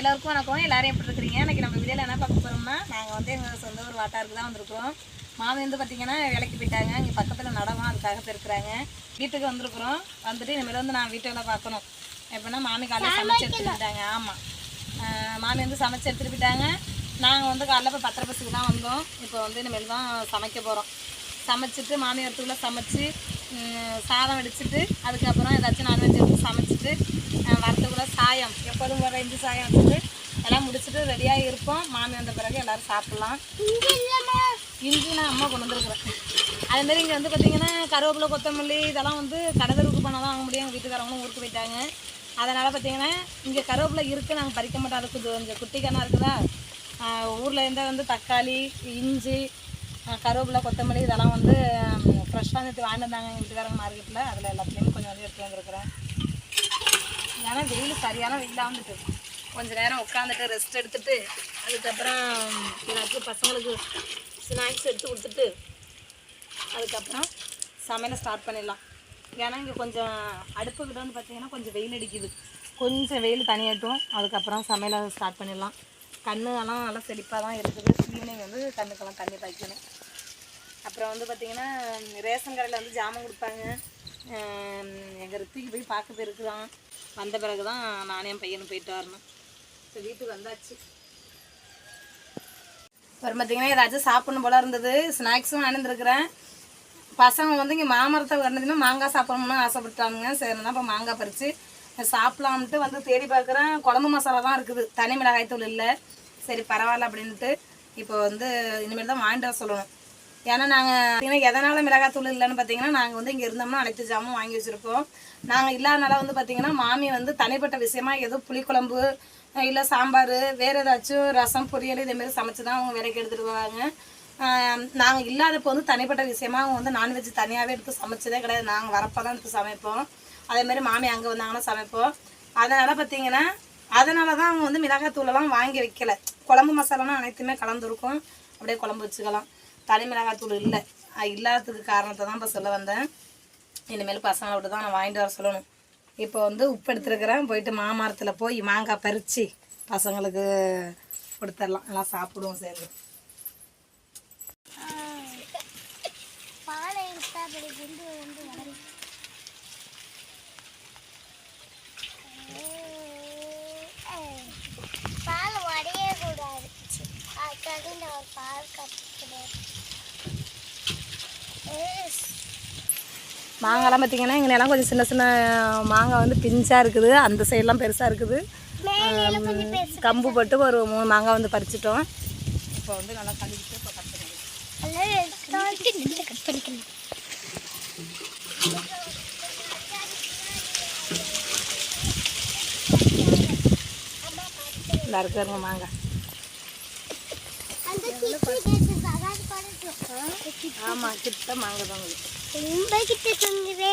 எல்லாருக்கும் வணக்கம். எல்லாரும் எப்படி இருக்கிறீங்க? இன்னைக்கு நம்ம வீடியோவில் என்ன பார்க்க போகிறோம்னா நாங்கள் வந்து எங்கள் சொந்த ஊர் வாட்டாருக்கு தான் வந்திருக்கிறோம் மாமி வந்து பார்த்தீங்கன்னா வேலைக்கு போயிட்டாங்க. இங்கே பக்கத்தில் நடவும் அதுக்காக போயிருக்கிறாங்க வீட்டுக்கு வந்திருக்கிறோம். வந்துட்டு இனிமேல் வந்து நான் வீட்டில் பார்க்கணும். எப்படின்னா மாமி காலையில் சமைச்சு எடுத்துட்டு போயிட்டாங்க ஆமாம் மாமி வந்து சமைச்சு எடுத்துட்டு போயிட்டாங்க நாங்கள் வந்து காலைல இப்போ பத்திர பஸ்ஸுக்கு தான் வந்தோம். இப்போ வந்து இனிமேல் தான் சமைக்க போகிறோம் சமைச்சிட்டு மாமி இடத்துக்குள்ளே சமைச்சு சாதம் வடிச்சிட்டு அதுக்கப்புறம் ஏதாச்சும் நான்வெஜ் எடுத்து சமைச்சிட்டு அஹ், வரத்துக்குள்ள சாயம். எப்போதும் வர இஞ்சி சாயம் வச்சுட்டு எல்லாம் முடிச்சுட்டு ரெடியாக இருப்போம். மாமி வந்த பிறகு எல்லாரும் சாப்பிட்லாம். இஞ்சி நான் அம்மா கொண்டு வந்துருக்குறேன். அதேமாரி இங்கே வந்து பார்த்தீங்கன்னா கருவேப்பிலை கொத்தமல்லி இதெல்லாம் வந்து கடதருக்கு பண்ண தான் வாங்க முடியும். எங்கள் வீட்டுக்காரவங்களும் ஊருக்கு போயிட்டாங்க. அதனால் பார்த்தீங்கன்னா இங்கே கருவேப்பிலை இருக்குது நாங்கள் பறிக்க மாட்டோம். அதுக்கு கொஞ்சம் குட்டி கண்ணா இருக்குதா? ஊரில் இருந்தால் வந்து தக்காளி இஞ்சி கருவேப்பிலை கொத்தமல்லி இதெல்லாம் வந்து ஃப்ரெஷ்ஷாக நேற்று வாங்கிட்டு வந்தாங்க எங்கள் வீட்டுக்காரங்க மார்க்கெட்டில் அதில் எல்லாத்துலேயுமே கொஞ்சம் வந்து எடுத்து வந்திருக்கிறேன். ஏன்னா வெயில் சரியான வெயிலாக வந்துட்டு கொஞ்சம் நேரம் உட்காந்துட்டு ரெஸ்ட் எடுத்துட்டு அதுக்கப்புறம் எனக்கு பசங்களுக்கு ஸ்நாக்ஸ் எடுத்து கொடுத்துட்டு அதுக்கப்புறம் சமையலை ஸ்டார்ட் பண்ணிடலாம். ஏன்னா இங்கே கொஞ்சம் அடுப்புக்கிட்ட வந்து பார்த்திங்கன்னா கொஞ்சம் வெயில் அடிக்குது. கொஞ்சம் வெயில் தனியாட்டும் அதுக்கப்புறம் சமையலை ஸ்டார்ட் பண்ணிடலாம். கண்ணுலாம் நல்லா செழிப்பாக தான் இருக்குது. ஈவினிங் வந்து கண்ணுக்கெல்லாம் தண்ணி பாய்க்கணும். அப்புறம் வந்து பார்த்திங்கன்னா ரேஷன் கடையில் வந்து ஜாமான் கொடுப்பாங்க. எங்கள் ரித்திக்கு போய் பார்க்க போயிருக்குதான். வந்த பிறகு தான் நானே என் பையனும் போயிட்டு வரணும். இப்போ வீட்டுக்கு வந்தாச்சு. அப்புறம் பார்த்தீங்கன்னா ஏதாச்சும் சாப்பிடணும் போல இருந்தது. ஸ்நாக்ஸும் அணிந்துருக்குறேன் பசங்க வந்து இங்கே மாமரத்தை வரணுதுமே மாங்காய் சாப்பிடணும்னு ஆசைப்பட்டானுங்க. சரினா இப்போ மாங்காய் பறித்து சாப்பிட்லாம்ட்டு வந்து தேடி பார்க்குறேன். குழம்பு மசாலா தான் இருக்குது. தனி மிளகாய் தூள் இல்லை. சரி பரவாயில்ல அப்படின்ட்டு இப்போ வந்து இனிமேல் தான் வாங்கிட்டு வர சொல்லணும். ஏன்னா நாங்கள் பார்த்தீங்கன்னா எதனால் மிளகாத்தூள் இல்லைன்னு பார்த்தீங்கன்னா நாங்கள் வந்து இங்கே இருந்தோம்னா அனைத்து ஜாமும் வாங்கி வச்சுருப்போம். நாங்கள் இல்லாதனால வந்து பார்த்தீங்கன்னா மாமி வந்து தனிப்பட்ட விஷயமா ஏதோ புளிக்குழம்பு இல்லை சாம்பார் வேறு ஏதாச்சும் ரசம் பொரியல் இதேமாரி சமைச்சு தான் அவங்க வேலைக்கு எடுத்துகிட்டு போவாங்க நாங்கள் இல்லாதப்போ வந்து தனிப்பட்ட விஷயமா அவங்க வந்து நான்வெஜ் தனியாகவே எடுத்து சமைச்சதே கிடையாது. நாங்கள் வரப்போ தான் எடுத்து சமைப்போம். அதேமாரி மாமி அங்கே வந்தாங்கன்னா சமைப்போம். அதனால் பார்த்தீங்கன்னா அதனால தான் அவங்க வந்து மிளகாத்தூளெல்லாம் வாங்கி வைக்கல. குழம்பு மசாலாலாம் அனைத்துமே கலந்துருக்கும். அப்படியே குழம்பு வச்சுக்கலாம். தனி மிளகாய் தூள் இல்லை. அது இல்லாததுக்கு காரணத்தை தான் இப்போ சொல்ல வந்தேன். இனிமேல் பசங்களை விட்டு தான் நான் வாங்கிட்டு வர சொல்லணும். இப்போ வந்து உப்பு எடுத்துருக்கிறேன். போயிட்டு மாமரத்தில் போய் மாங்காய் பறித்து பசங்களுக்கு கொடுத்துடலாம். எல்லாம் சாப்பிடுவோம் சேர்ந்து. பாலை பால் உடைய கூடாது. அதுக்காக நான் ஒரு பால் கற்றுக்கிறேன் மாங்காய்லாம் பார்த்தீங்கன்னா எங்கനെல்லாம் கொஞ்சம் சின்ன சின்ன மாங்காய் வந்து பிஞ்சாக இருக்குது. அந்த சைடெலாம் பெருசாக இருக்குது. மேலே கொஞ்சம் பெருசு கம்பு போட்டு ஒரு மூணு மாங்காய் வந்து பறிச்சிட்டோம். இப்போ வந்து நல்லா கழுவிட்டு இப்போ கட் பண்ணிடுவோம் நல்லா கட் பண்ணிக்கணும் இந்த இருக்கிறவங்க மாங்காய் அந்த கிட்டி கேட்டு அதாவது படட்டும் ஆமாம் கிட்ட மாங்காய் தான் ரொம்ப கிட்ட சொங்குதே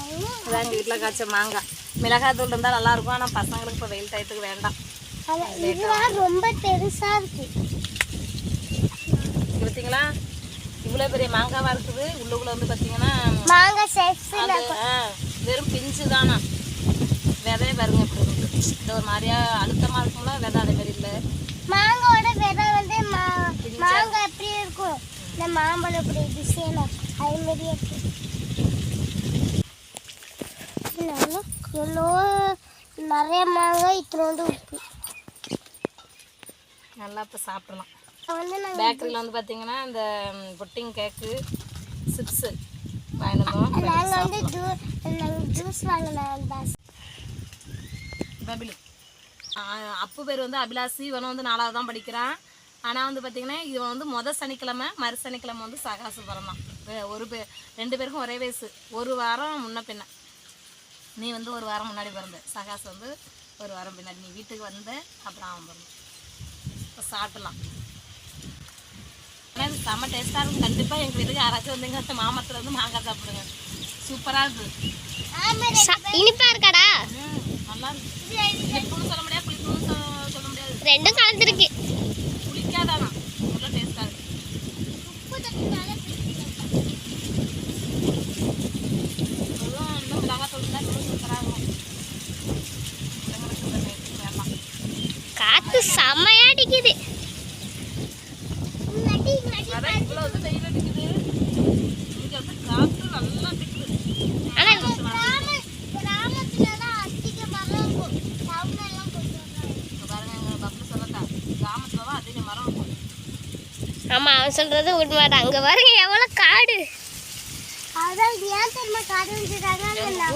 அதான் எங்கள் வீட்டில் காய்ச்ச மாங்காய். மிளகாய் தூள் இருந்தால் நல்லாயிருக்கும் ஆனால் பசங்களுக்கு இப்போ வெயில் டயத்துக்கு வேண்டாம். ரொம்ப பெருசா இருக்கு. பார்த்தீங்களா இவ்வளோ பெரிய மாங்காவாக இருக்குது. உள்ளுக்குள்ளே வந்து பார்த்தீங்கன்னா மாங்காய் வெறும் பிஞ்சு தானா? விதைய பாருங்க இப்படி இந்த ஒரு மாதிரியா அழுத்தமாக இருக்கும்ல விதை அதே மாதிரி இல்லை. மாங்காயோட விதை வந்து மா- மாங்காய் எப்படி இருக்கும்? இந்த மாம்பழம் இப்படி டிசைனா அது மாதிரி இருக்கு. நல்லா கிலோ நிறைய மாங்காய் இத்தனோண்டு உப்பு. நல்லா இப்போ சாப்பிடலாம். பேக்கரியில் வந்து பார்த்தீங்கன்னா இந்த புட்டிங் கேக்கு சிப்ஸு வந்தோம். நாங்கள் வந்து ஜூஸ் வாங்கினோம் பபிலு அப்பு பேர் வந்து அபிலாஷி இவனும் வந்து நாலாவது தான் படிக்கிறான். ஆனால் வந்து பார்த்தீங்கன்னா இவன் வந்து மொதல் சனிக்கிழமை மறு சனிக்கிழமை வந்து சகாசு பிறந்தான் ஒரு பேர் ரெண்டு பேருக்கும் ஒரே வயசு. ஒரு வாரம் முன்ன பின்ன. நீ வந்து ஒரு வாரம் முன்னாடி பிறந்த. சகாசு வந்து ஒரு வாரம் பின்னாடி நீ வீட்டுக்கு வந்த அப்புறம் அவன் பிறந்த இப்போ சாப்பிடலாம். ஆனால் இது செம்ம டேஸ்ட்டாக இருக்கும். கண்டிப்பாக எங்கள் வீட்டுக்கு யாராச்சும் வந்தீங்க மாமரத்தில் வந்து மாங்காய் சாப்பிடுங்க. சூப்பராக இருக்குது இனிப்பா இருக்காடா? நல்லா இருக்கு. சொல்ல முடியாது. சொல்ல- முடியாது ரெண்டும் கலந்துருக்கு புளிக்காதானா நல்லா டேஸ்ட்டாக இருக்கு இன்னும் சூப்பராக காத்து செம்மையா அடிக்குது அதான் இவ்வளோ வந்து வெயில் அடிக்குது இங்கே வந்து காற்று நல்லா அடிக்குது ஆனா இங்க பாருங்க எங்கள் பப்பு சொல்லட்டா கிராமத்தில் தான் அதிக மரம் இருக்கும் ஆமா அவன் சொல்றது உண்மைதான். அங்க பாருங்க எவ்வளவு காடு.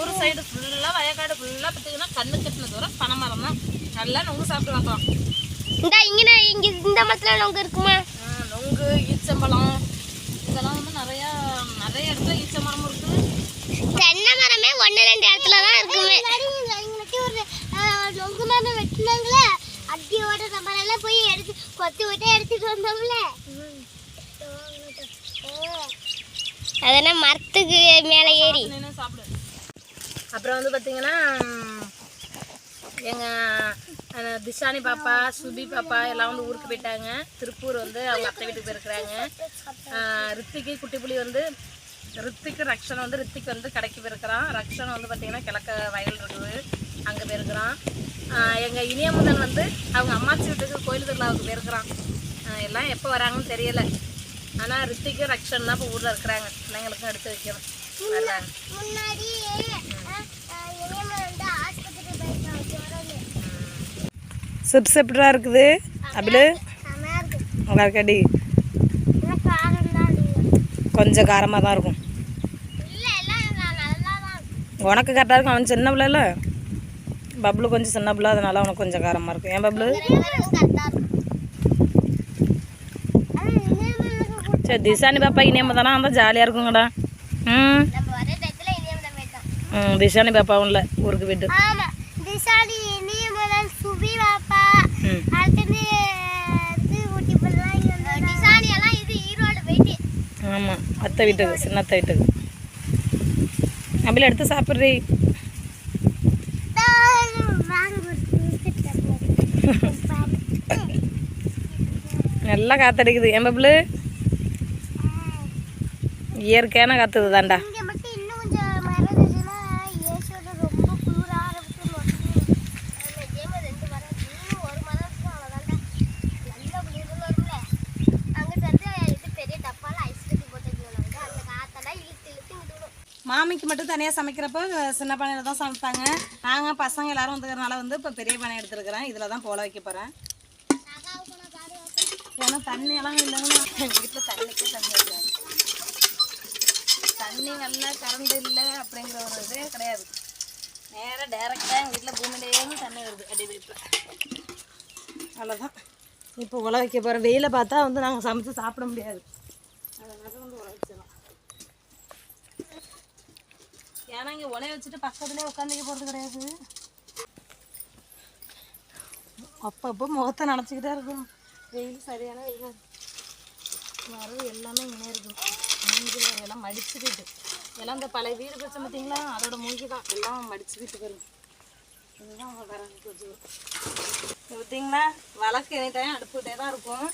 ஊர் சைடு ஃபுல்லாக வயக்காடு ஃபுல்லாக பார்த்தீங்கன்னா கண்ணு கட்டின தூரம் பனை மரம் தான். நல்லா நொங்கு சாப்பிட்டு வந்தோம் இந்த இங்க இங்க இந்த மரத்துல நொங்கு இருக்குமா? நொங்கு ஈச்சம்பழம் இதெல்லாம் வந்து நிறையா நிறைய இடத்துல ஈச்ச மரமும் இருக்குது தென்னை மரமே ஒன்று ரெண்டு இடத்துல தான் இருக்குமே. ஒரு நொங்கு மரம் வெட்டினாங்களே அடியோட நம்ம எல்லாம் போய் எடுத்து கொத்து விட்டு எடுத்துட்டு வந்தோம்ல. அதெல்லாம் மரத்துக்கு மேலே ஏறி? அப்புறம் வந்து பார்த்தீங்கன்னா எங்கள் திஷானி பாப்பா சுபி பாப்பா எல்லாம் வந்து ஊருக்கு போயிட்டாங்க. திருப்பூர் வந்து அவங்க அத்தை வீட்டுக்கு போயிருக்கிறாங்க. ரித்திக்கு குட்டி புலி வந்து ரித்திக்கு ரக்ஷன் வந்து ரித்திக் வந்து கடைக்கு போயிருக்கிறான். ரக்ஷன் வந்து பார்த்தீங்கன்னா கிழக்க வயல் இருக்குது. அங்கே போயிருக்கிறான். எங்கள் இனியமுதன் வந்து அவங்க அம்மாச்சி வீட்டுக்கு கோயில் திருவிழாவுக்கு போயிருக்கிறான் எல்லாம் எப்போ வராங்கன்னு தெரியல. ஆனால் ரித்திக்கும் ரக்ஷன் தான் இப்போ ஊரில் இருக்கிறாங்க. பிள்ளைங்களுக்கும் எடுத்து வைக்கணும். முன்னாடி சிப்ஸ் எப்படா இருக்குது? இருக்கு நல்லா இருக்காடி. எல்லாம் காரம் தான் கொஞ்சம் காரமாக தான் இருக்கும். இல்ல எல்லாம் நல்லா தான் இருக்கு. உனக்கு கரெக்டாக இருக்கும் அவன் சின்ன பிள்ளைல. பப்ளு கொஞ்சம் சின்ன பிள்ளை அதனால அவனுக்கு கொஞ்சம் காரமாக இருக்கும். ஏன் பப்ளு? சரி திசானி பாப்பா இனியம்மா தானே? அந்த ஜாலியாக இருக்குங்கடா. ம். ம் திசானி பாப்பாவும் இல்லை ஊருக்கு போயிட்டு. ஆமா திசாடி இனியம் முதல் சுபி பாப்பா. போயிட்டு. ஆமாம் அத்தை வீட்டுக்கு சின்ன அத்தை வீட்டுக்கு. அபில எடுத்து சாப்பிட்றீ. நல்லா காத்தடிக்குது. ஏன் பப்ளு இயற்கையான காத்துது தான்டா மாமிக்கு மட்டும் தனியாக சமைக்கிறப்போ சின்ன பானையில் தான் சமைப்பாங்க. நாங்கள் பசங்க எல்லாரும் வந்துக்கிறனால வந்து இப்போ பெரிய பானை எடுத்துருக்குறேன். இதில் தான் போல வைக்க போகிறேன் ஏன்னா தண்ணி எல்லாம் இல்லைன்னா எங்கள் வீட்டில் தண்ணிக்கே தண்ணி இருக்காது தண்ணி நல்லா கரண்ட் இல்லை அப்படிங்கிற ஒரு இதே கிடையாது. நேராக டேரெக்டாக எங்கள் வீட்டில் பூமியிலேருந்து தண்ணி வருது. அடி வீட்டில் அவ்வளோதான் இப்போ உழ வைக்க போகிற வெயிலை பார்த்தா வந்து நாங்கள் சமைச்சு சாப்பிட முடியாது. அதனால வந்து உழ வச்சிடலாம் ஏன்னா இங்கே உலைய வச்சுட்டு பக்கத்துலேயே உட்காந்துக்க போகிறது கிடையாது. அப்பப்போ முகத்தை நினச்சிக்கிட்டே இருக்கும். வெயில் சரியான வெயில் மரம் எல்லாமே இங்கே இருக்கும் மூஞ்சி எல்லாம் மடிச்சுக்கிட்டு எல்லாம் இந்த பழைய வீடு பிரச்சனை பார்த்தீங்களா அதோட மூஞ்சி தான் எல்லாம் மடிச்சுக்கிட்டு வரும் இதுதான் வரங்க கொஞ்சம். பார்த்தீங்களா வழக்கு எனி டைம் அடுப்புகிட்டே தான் இருக்கும்.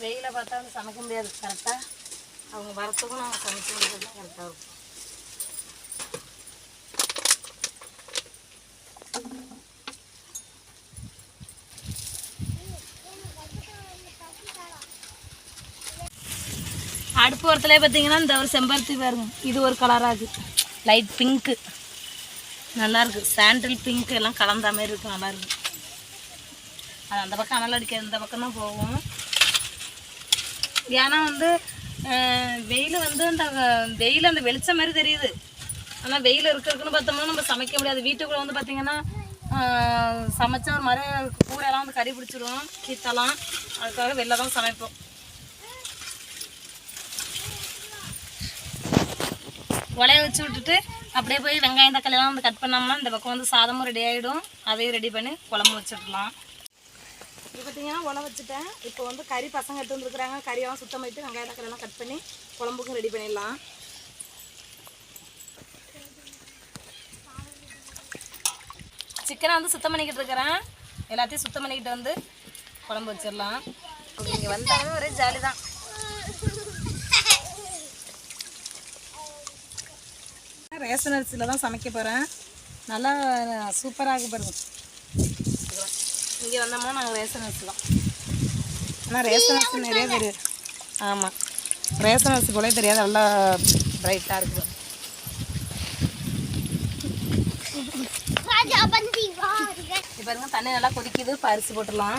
வெயிலை பார்த்தா வந்து சமைக்க முடியாது. கரெக்டாக அவங்க வரத்துக்கும் நாங்கள் சமைக்க முடியாது கரெக்டாக இருக்கும். அடுப்பு ஓரத்துலேயே பார்த்தீங்கன்னா இந்த ஒரு செம்பருத்தி பாருங்க இது ஒரு கலராக இருக்குது லைட் பிங்க்கு நல்லாயிருக்கு சாண்டில் பிங்க் எல்லாம் கலந்த மாதிரி இருக்கும் நல்லாயிருக்கு அது அந்த பக்கம் அனல் அடிக்க இந்த பக்கம் தான் போகும். ஏன்னா வந்து வெயில் வந்து அந்த வெயில் அந்த வெளிச்சம் மாதிரி தெரியுது. ஆனால் வெயில் இருக்கிறதுக்குன்னு பார்த்தோம்னா நம்ம சமைக்க முடியாது. வீட்டுக்குள்ளே வந்து பார்த்திங்கன்னா சமைச்சா ஒரு மாதிரி கூடையெல்லாம் வந்து கறி பிடிச்சிருவோம் கீத்தலாம் அதுக்காக வெளில தான் சமைப்போம். உலைய வச்சு விட்டுட்டு அப்படியே போய் வெங்காயம் தக்காளி எல்லாம் வந்து கட் பண்ணோம்னா இந்த பக்கம் வந்து சாதமும் ரெடி ஆகிடும் அதையும் ரெடி பண்ணி குழம்பு வச்சிடலாம். இப்போ பார்த்தீங்கன்னா உலை வச்சுட்டேன். இப்போ வந்து கறி பசங்க எடுத்து வந்துருக்குறாங்க. கறியெல்லாம் சுத்தம் பண்ணிட்டு வெங்காயம் தக்காளி எல்லாம் கட் பண்ணி குழம்புக்கும் ரெடி பண்ணிடலாம். சிக்கனை வந்து சுத்தம் பண்ணிக்கிட்டு இருக்கிறேன். எல்லாத்தையும் சுத்தம் பண்ணிக்கிட்டு வந்து குழம்பு வச்சிடலாம். இங்கே வந்தாலும் ஒரே ஜாலி தான். ரேஷன் அரிசியில் தான் சமைக்க போகிறேன் நல்லா சூப்பராக பாருங்க. இங்கே வந்தோம்னா நாங்கள் ரேஷன் அரிசி தான். ஆனால் ரேஷன் அரிசி நிறைய தெரியும் ஆமாம் ரேஷன் அரிசி போலே தெரியாது. நல்லா பிரைட்டாக இருக்குது இப்போ பாருங்க தண்ணி நல்லா கொதிக்குது. இப்போ அரிசி போட்டுடலாம்.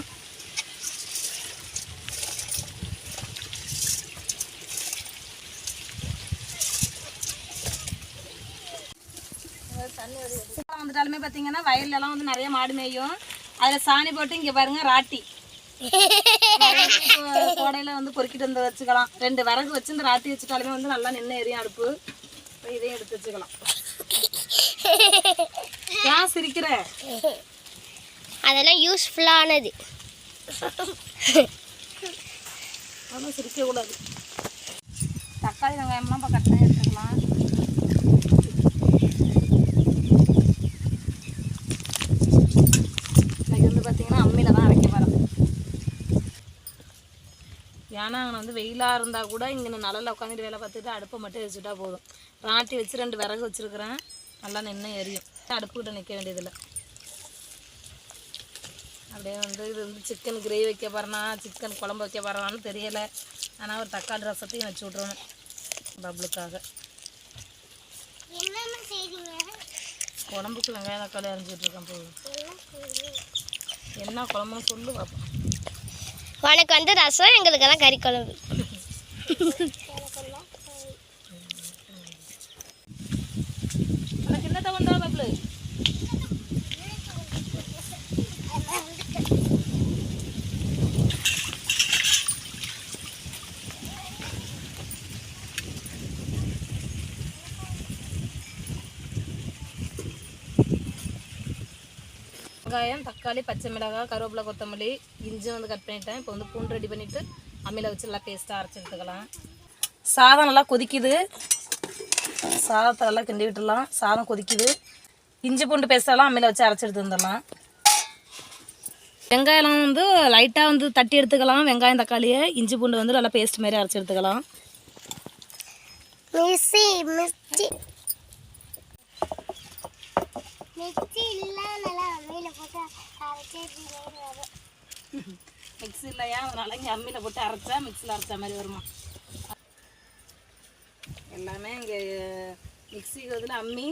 வந்துட்டாலுமே பார்த்தீங்கன்னா வயல்ல எல்லாம் வந்து நிறைய மாடு மேயும். அதில் சாணி போட்டு இங்கே பாருங்க ராட்டி. கோடையில் வந்து பொறுக்கிட்டு வந்து வச்சுக்கலாம். ரெண்டு விறகு வச்சு இந்த ராட்டி வச்சுட்டாலுமே வந்து நல்லா நின்று எரியும் அடுப்பு. இதையும் எடுத்து வச்சுக்கலாம். ஏன் சிரிக்கிற? அதெல்லாம் யூஸ்ஃபுல்லானது ஒன்றும் சிரிக்கக்கூடாது. தக்காளி வெங்காயம்லாம் இப்போ பண்ணி எடுத்துக்கலாம் இன்னைக்கு வந்து பார்த்தீங்கன்னா அம்மியில் தான் அரைக்க போகிறேன் ஏன்னா அங்கே வந்து வெயிலாக இருந்தால் கூட இங்கே நிழல்ல உட்காந்துட்டு வேலை பார்த்துட்டு அடுப்பை மட்டும் வச்சுட்டா போதும். ராட்டி வச்சு ரெண்டு விறகு வச்சுருக்கிறேன். நல்லா நின்று எரியும். அடுப்புக்கிட்ட நிற்க வேண்டியதில்லை. அப்படியே வந்து இது வந்து சிக்கன் கிரேவி வைக்க போகிறேன்னா சிக்கன் குழம்பு வைக்க போகிறேனான்னு தெரியலை. ஆனால் ஒரு தக்காளி ரசத்தையும் வச்சு விட்ருவேன் பப்ளுக்காக. குழம்புக்கு வெங்காயம் தக்காளி அரைஞ்சிட்டு இருக்கேன் போதும். என்ன குழம்புன்னு சொல்லு பார்ப்போம் உனக்கு வந்து ரசம் எங்களுக்கெல்லாம் கறி குழம்பு உனக்கு என்னத்த வந்தா பப்ளு வெங்காயம் தக்காளி பச்சை மிளகாய் கருவேப்பிலை கொத்தமல்லி இஞ்சி வந்து கட் பண்ணிட்டேன். இப்போ வந்து பூண்டு ரெடி பண்ணிவிட்டு அம்மியில் வச்சு நல்லா பேஸ்ட்டாக அரைச்சி எடுத்துக்கலாம். சாதம் நல்லா கொதிக்குது. சாதத்தை நல்லா கிண்டி விட்டுடலாம். சாதம் கொதிக்குது. இஞ்சி பூண்டு பேஸ்ட்டெல்லாம் அம்மியில் வச்சு அரைச்சி எடுத்து வந்துடலாம். வெங்காயம் வந்து லைட்டாக வந்து தட்டி எடுத்துக்கலாம். வெங்காயம் தக்காளியை இஞ்சி பூண்டு வந்து நல்லா பேஸ்ட் மாதிரி அரைச்சி எடுத்துக்கலாம். மிஸ்ஸி மிஸ்ஸி மிக்ஸி இல்லை நல்லா அம்மியில் போட்டு அரைச்சி வரும் மிக்ஸி இல்லையா அதனால இங்கே அம்மியில் போட்டு அரைச்சா மிக்ஸியில் அரைச்ச மாதிரி வருமா எல்லாமே இங்கே மிக்ஸிக்கு பதில் அம்மி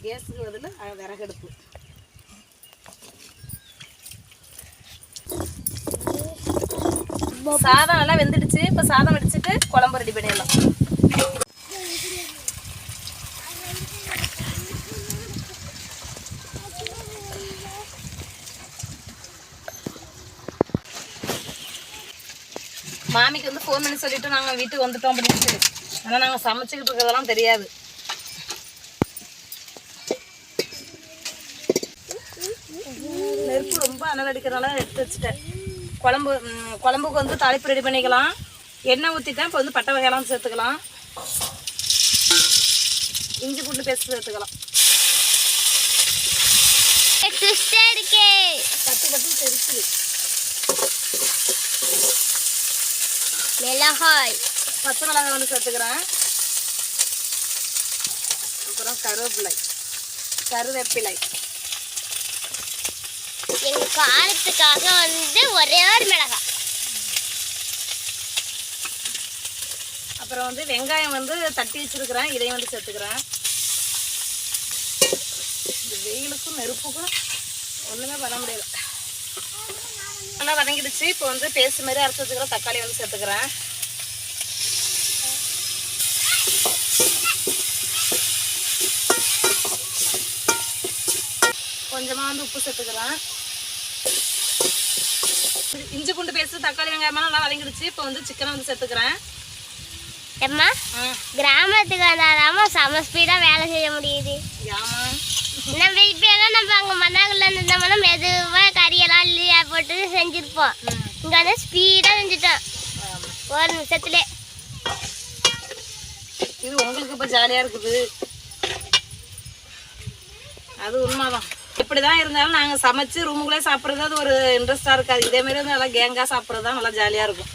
கேஸுக்கு பதில் அஹ், விறகடுப்பு சாதம் எல்லாம் வெந்துடுச்சு. இப்போ சாதம் வெடிச்சிட்டு குழம்பு ரெடி பண்ணிடலாம். மாமிக்கு வந்து ஃபோன் பண்ணி சொல்லிட்டு நாங்கள் வீட்டுக்கு வந்துட்டோம் அப்படின்னு ஆனால் நாங்கள் சமைச்சிக்கிட்டு இருக்கிறதெல்லாம் தெரியாது. நெருப்பு ரொம்ப அனல் அடிக்கிறனால எடுத்து வச்சுட்டேன். குழம்பு குழம்புக்கு வந்து தாளிப்பு ரெடி பண்ணிக்கலாம். எண்ணெய் ஊற்றிட்டேன் இப்போ வந்து பட்டை வகையெல்லாம் சேர்த்துக்கலாம். இஞ்சி பூண்டு பேஸ்ட் சேர்த்துக்கலாம். கட்டி கட்டி தெரிச்சு மிளகாய். பச்சை மிளகாய் வந்து சேர்த்துக்கிறேன். அப்புறம் கருவேப்பிலை. கருவேப்பிலை. எங்க காரத்துக்காக வந்து ஒரே ஒரு மிளகாய். அப்புறம் வந்து வெங்காயம் வந்து தட்டி வச்சிருக்கிறேன். இதையும் வந்து சேர்த்துக்கிறேன். இந்த வெயிலுக்கும் நெருப்புக்கும் ஒன்றுமே பண்ண முடியல. நல்லா வதங்கிடுச்சு. இப்போ வந்து பேஸ்ட் மாதிரி அரைச்சி வச்சுக்கிற தக்காளி வந்து சேர்த்துக்கிறேன். கொஞ்சமாக வந்து உப்பு சேர்த்துக்கிறேன். இஞ்சி பூண்டு பேஸ்ட் தக்காளி வெங்காயமெல்லாம் நல்லா வதங்கிடுச்சு. இப்போ வந்து சிக்கனை வந்து சேர்த்துக்கிறேன். அம்மா ஆ. கிராமத்துக்கு வந்தாதாம்மா செம ஸ்பீடாக வேலை செய்ய முடியுது. நம்ம இப்போ நம்ம அங்கே மண்ணாங்கல்ல இருந்தோம்னா மெதுவாக கறியெல்லாம் அள்ளி போட்டு செஞ்சுருப்போம். இங்கே வந்து ஸ்பீடாக செஞ்சுட்டோம். ஒரு நிமிஷத்துலே. இது உங்களுக்கு இப்போ ஜாலியாக இருக்குது. அது உண்மைதான். எப்படிதான் இருந்தாலும் நாங்கள் சமைச்சு ரூமுக்குள்ளே சாப்பிட்றது அது ஒரு இன்ட்ரெஸ்டாக இருக்காது. இதே மாதிரி வந்து நல்லா கேங்காக சாப்பிட்றது தான் நல்லா ஜாலியாக இருக்கும்.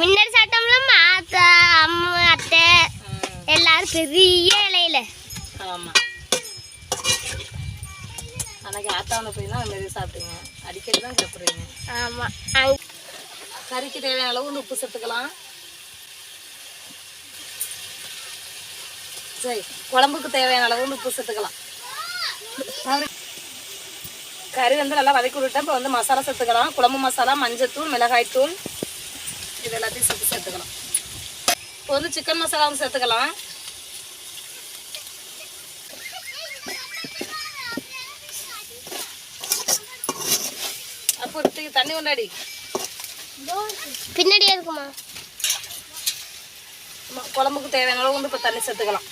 முன்னாடி சாப்பிட்டோம்ல அத்தை அம்மா அத்தை எல்லாரும் பெரிய இலையில. ஆமாம் அன்னைக்கு ஆத்தாவன போய் தான் மாரி சாப்பிட்டீங்க. அடிக்கடி தான் சாப்பிட்றீங்க. ஆமாம் கறிக்கு தேவையான அளவு உப்பு சேர்த்துக்கலாம். சரி குழம்புக்கு தேவையான அளவு உப்பு சேர்த்துக்கலாம். கறி வந்து நல்லா வதக்கி விட்டுட்டா இப்போ வந்து மசாலா சேர்த்துக்கலாம். குழம்பு மசாலா மஞ்சத்தூள் மிளகாய்த்தூள் இது எல்லாத்தையும் சேர்த்து சேர்த்துக்கலாம். இப்போ வந்து சிக்கன் மசாலா வந்து சேர்த்துக்கலாம். இதுக்கு தண்ணி கொண்டாடி. பின்னாடியே இருக்குமா? குழம்புக்கு தேவையான அளவு வந்து இப்போ தண்ணி சேர்த்துக்கலாம்.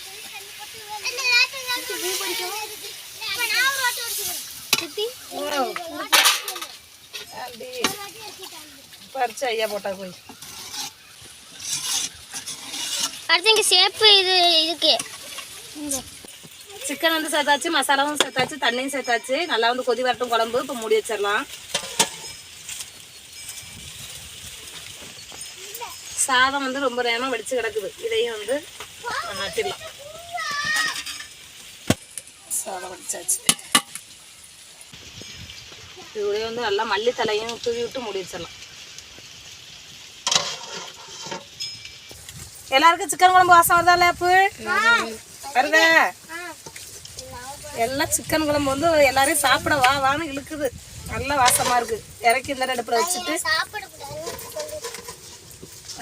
பறிச்சு ஐயா போட்டா போய். அடுத்து இங்கே சேப்பு இது இதுக்கு. சிக்கன் வந்து சேர்த்தாச்சு மசாலாவும் சேர்த்தாச்சு தண்ணியும் சேர்த்தாச்சு. நல்லா வந்து கொதி வரட்டும் குழம்பு. இப்போ மூடி வச்சிடலாம். சாதம் வந்து ரொம்ப நேரமாக வெடிச்சு கிடக்குது. இதையும் வந்து நட்டிடலாம். சாதம் வடிச்சாச்சு. இதுடைய வந்து நல்லா மல்லித்தலையும் தூவி விட்டு மூடி வச்சிடலாம். எல்லாருக்கும் சிக்கன் குழம்பு வாசம் வருதா லேப்பு வருதா? எல்லாம் சிக்கன் குழம்பு வந்து எல்லாரையும் சாப்பிட வா வான்னு இழுக்குது. நல்ல வாசமா இருக்கு. இறக்கி இந்த அடுப்புல வச்சுட்டு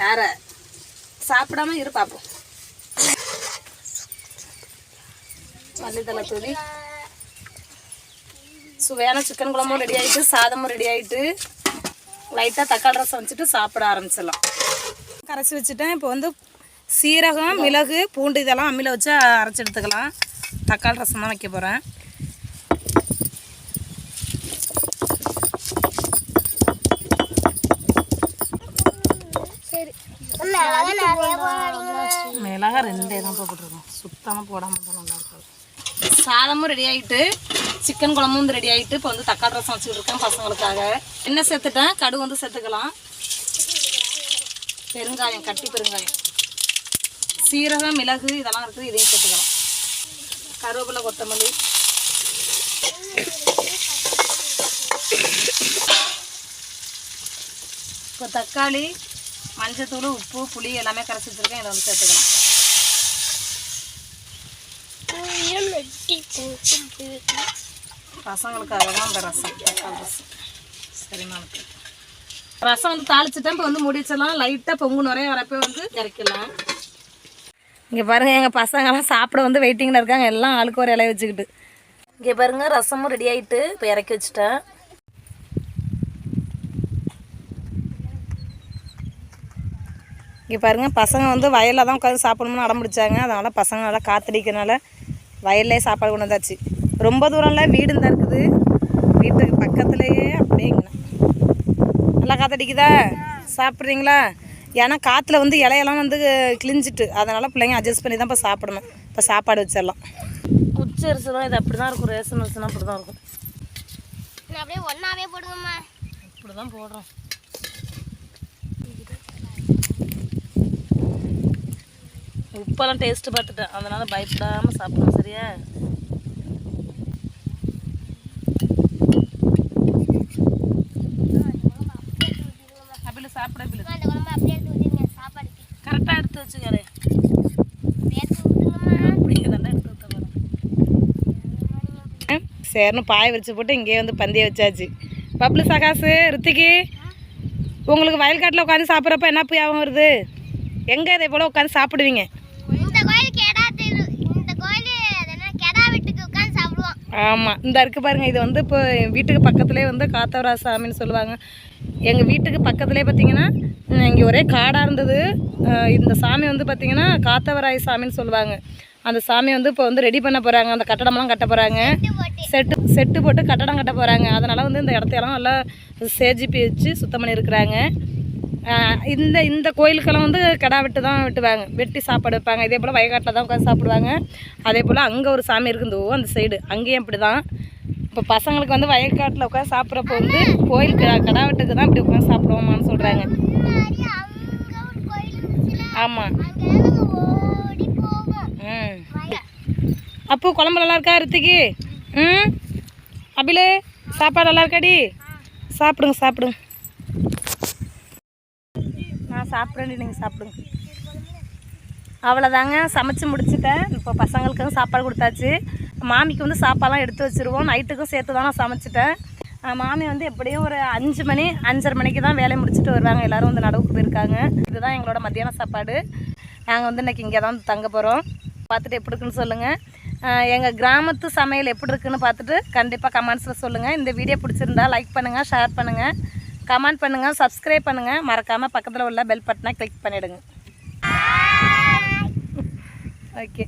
வேற. சாப்பிடாம இரு பார்ப்போம் மல்லித்தலை தூவி சுவையான சிக்கன் குழம்பும் ரெடி ஆயிட்டு சாதமும் ரெடி ஆயிட்டு லைட்டாக தக்காளி ரசம் வச்சுட்டு சாப்பிட ஆரம்பிச்சிடலாம். கரைச்சி வச்சுட்டேன். இப்போ வந்து சீரகம் மிளகு பூண்டு இதெல்லாம் அம்மியில் வச்சு அரைச்சி எடுத்துக்கலாம். தக்காளி ரசம் தான் வைக்க போகிறேன் மிளகா ரெண்டே தான் போட்டுருக்கோம் சுத்தமாக போடாமல் தான் நல்லா இருக்கும் சாதமும் ரெடி ஆயிட்டு சிக்கன் குழம்பும் வந்து ரெடி ஆயிட்டு இப்போ வந்து தக்காளி ரசம் வச்சுட்டு இருக்கேன் பசங்களுக்காக. என்ன சேர்த்துட்டேன் கடுகு வந்து சேர்த்துக்கலாம். பெருங்காயம் கட்டி பெருங்காயம். சீரகம் மிளகு இதெல்லாம் இருக்குது இதையும் சேர்த்துக்கலாம். கருவேப்பிலை கொத்தமல்லி. இப்போ தக்காளி மஞ்சத்தூள் உப்பு புளி எல்லாமே கரைச்சி வச்சிருக்கேன். இதை வந்து சேர்த்துக்கலாம். பசங்களுக்காக தான் அந்த ரசம். தக்காளி ரசம். சரிம்மா ரசம் வந்து தாளிச்சிட்டேன். இப்போ வந்து முடிச்சிடலாம் லைட்டாக பொங்கு நிறைய வரப்போ வந்து இறக்கிடலாம். இங்கே பாருங்கள் எங்கள் பசங்கெல்லாம் சாப்பிட வந்து வெயிட்டிங்கில் இருக்காங்க. எல்லாம் ஆளுக்கு ஒரு இலைய வச்சுக்கிட்டு. இங்கே பாருங்கள் ரசமும் ரெடி ஆகிட்டு இப்போ இறக்கி வச்சுட்டேன். இங்கே பாருங்கள் பசங்க வந்து வயலில் தான் உட்காந்து சாப்பிடணும்னு அடம் பிடிச்சாங்க. அதனால் பசங்க நல்லா காத்தடிக்கிறனால வயல்லே சாப்பாடு கொண்டு வந்தாச்சு. ரொம்ப தூரம்ல வீடு தான் இருக்குது. வீட்டுக்கு பக்கத்துலேயே அப்படியே இங்கன. நல்லா காத்தடிக்குதா? சாப்பிட்றீங்களா? ஏன்னா காற்றுல வந்து இலையெல்லாம் வந்து கிழிஞ்சிட்டு அதனால் பிள்ளைங்க அட்ஜஸ்ட் பண்ணி தான் இப்போ சாப்பிடணும். இப்போ சாப்பாடு வச்சிடலாம். குச்சி அரிசிலாம் இது அப்படி தான் இருக்கும். ரேஷன் அரிசிலாம் அப்படி தான் இருக்கும் அப்படியே ஒன்னாவே போடுங்கம்மா. இப்படி தான் போடுறோம். உப்பெல்லாம் டேஸ்ட்டு பார்த்துட்டேன் அதனால் பயப்படாமல் சாப்பிடணும் சரியா? அப்பில சாப்பிட சாப்பாடுக்கு கரெக்டாக எடுத்து விட்டேன் சரின்னு பாய் விரிச்சு போட்டு இங்கேயே வந்து பந்திய வச்சாச்சு. பப்ளு சகாசு ரித்திக்கு உங்களுக்கு வயல்காட்டில் உட்காந்து சாப்பிட்றப்ப என்ன போய் ஆகும் வருது? எங்கே இதே போல் உட்காந்து சாப்பிடுவீங்க? ஆமாம் இந்த இருக்கு பாருங்க இது வந்து இப்போ வீட்டுக்கு பக்கத்துலேயே வந்து காத்தவரா சாமின்னு சொல்லுவாங்க. எங்கள் வீட்டுக்கு பக்கத்துலேயே பார்த்தீங்கன்னா இங்கே ஒரே காடாக இருந்தது. இந்த சாமி வந்து பார்த்தீங்கன்னா காத்தவராய சாமின்னு சொல்லுவாங்க. அந்த சாமி வந்து இப்போ வந்து ரெடி பண்ண போகிறாங்க அந்த கட்டடம்லாம் கட்ட போகிறாங்க செட்டு செட்டு போட்டு கட்டடம் கட்ட போகிறாங்க அதனால் வந்து இந்த இடத்தையெல்லாம் நல்லா சேஜிப்பி வச்சு சுத்தம் பண்ணியிருக்கிறாங்க. இந்த இந்த கோயிலுக்கெல்லாம் வந்து கிடா வெட்டு தான் வெட்டுவாங்க. வெட்டி சாப்பாடு வைப்பாங்க. இதே போல் வயக்காட்டில் தான் உட்காந்து சாப்பிடுவாங்க. அதே போல் அங்கே ஒரு சாமி இருக்குது அந்த சைடு அங்கேயும் அப்படி தான் இப்போ பசங்களுக்கு வந்து வயக்காட்டில் உட்காந்து சாப்பிட்றப்போ வந்து கோயில் கிடா வெட்டுக்கு தான் இப்படி உட்காந்து சாப்பிடுவோமான்னு சொல்கிறாங்க ஆமாம் ம். அப்போ குழம்பு நல்லா இருக்கா ரித்திக்கு? ம்? அபிலு சாப்பாடு நல்லா இருக்காடி? சாப்பிடுங்க சாப்பிடுங்க. சாப்பிட்றேன் நீங்கள் சாப்பிடுங்க. அவ்வளோதாங்க சமைச்சு முடிச்சுட்டேன். இப்போ பசங்களுக்கும் சாப்பாடு கொடுத்தாச்சு. மாமிக்கு வந்து சாப்பாடுலாம் எடுத்து வச்சுருவோம். நைட்டுக்கும் சேர்த்து தான் நான் சமைச்சிட்டேன். மாமி வந்து எப்படியும் ஒரு அஞ்சு மணி அஞ்சரை மணிக்கு தான் வேலையை முடிச்சுட்டு வருவாங்க. எல்லோரும் வந்து நடவுக்கு போயிருக்காங்க. இதுதான் எங்களோட மத்தியான சாப்பாடு. நாங்கள் வந்து இன்றைக்கி இங்கே தான் தங்க போகிறோம் பார்த்துட்டு எப்படி இருக்குன்னு சொல்லுங்கள் எங்கள் கிராமத்து சமையல் எப்படி இருக்குன்னு பார்த்துட்டு கண்டிப்பாக கமெண்ட்ஸில் சொல்லுங்கள் இந்த வீடியோ பிடிச்சிருந்தா லைக் பண்ணுங்கள் ஷேர் பண்ணுங்கள் கமெண்ட் பண்ணுங்கள் சப்ஸ்கிரைப் பண்ணுங்கள் மறக்காமல் பக்கத்தில் உள்ள பெல் பட்டனை கிளிக் பண்ணிவிடுங்க ஓகே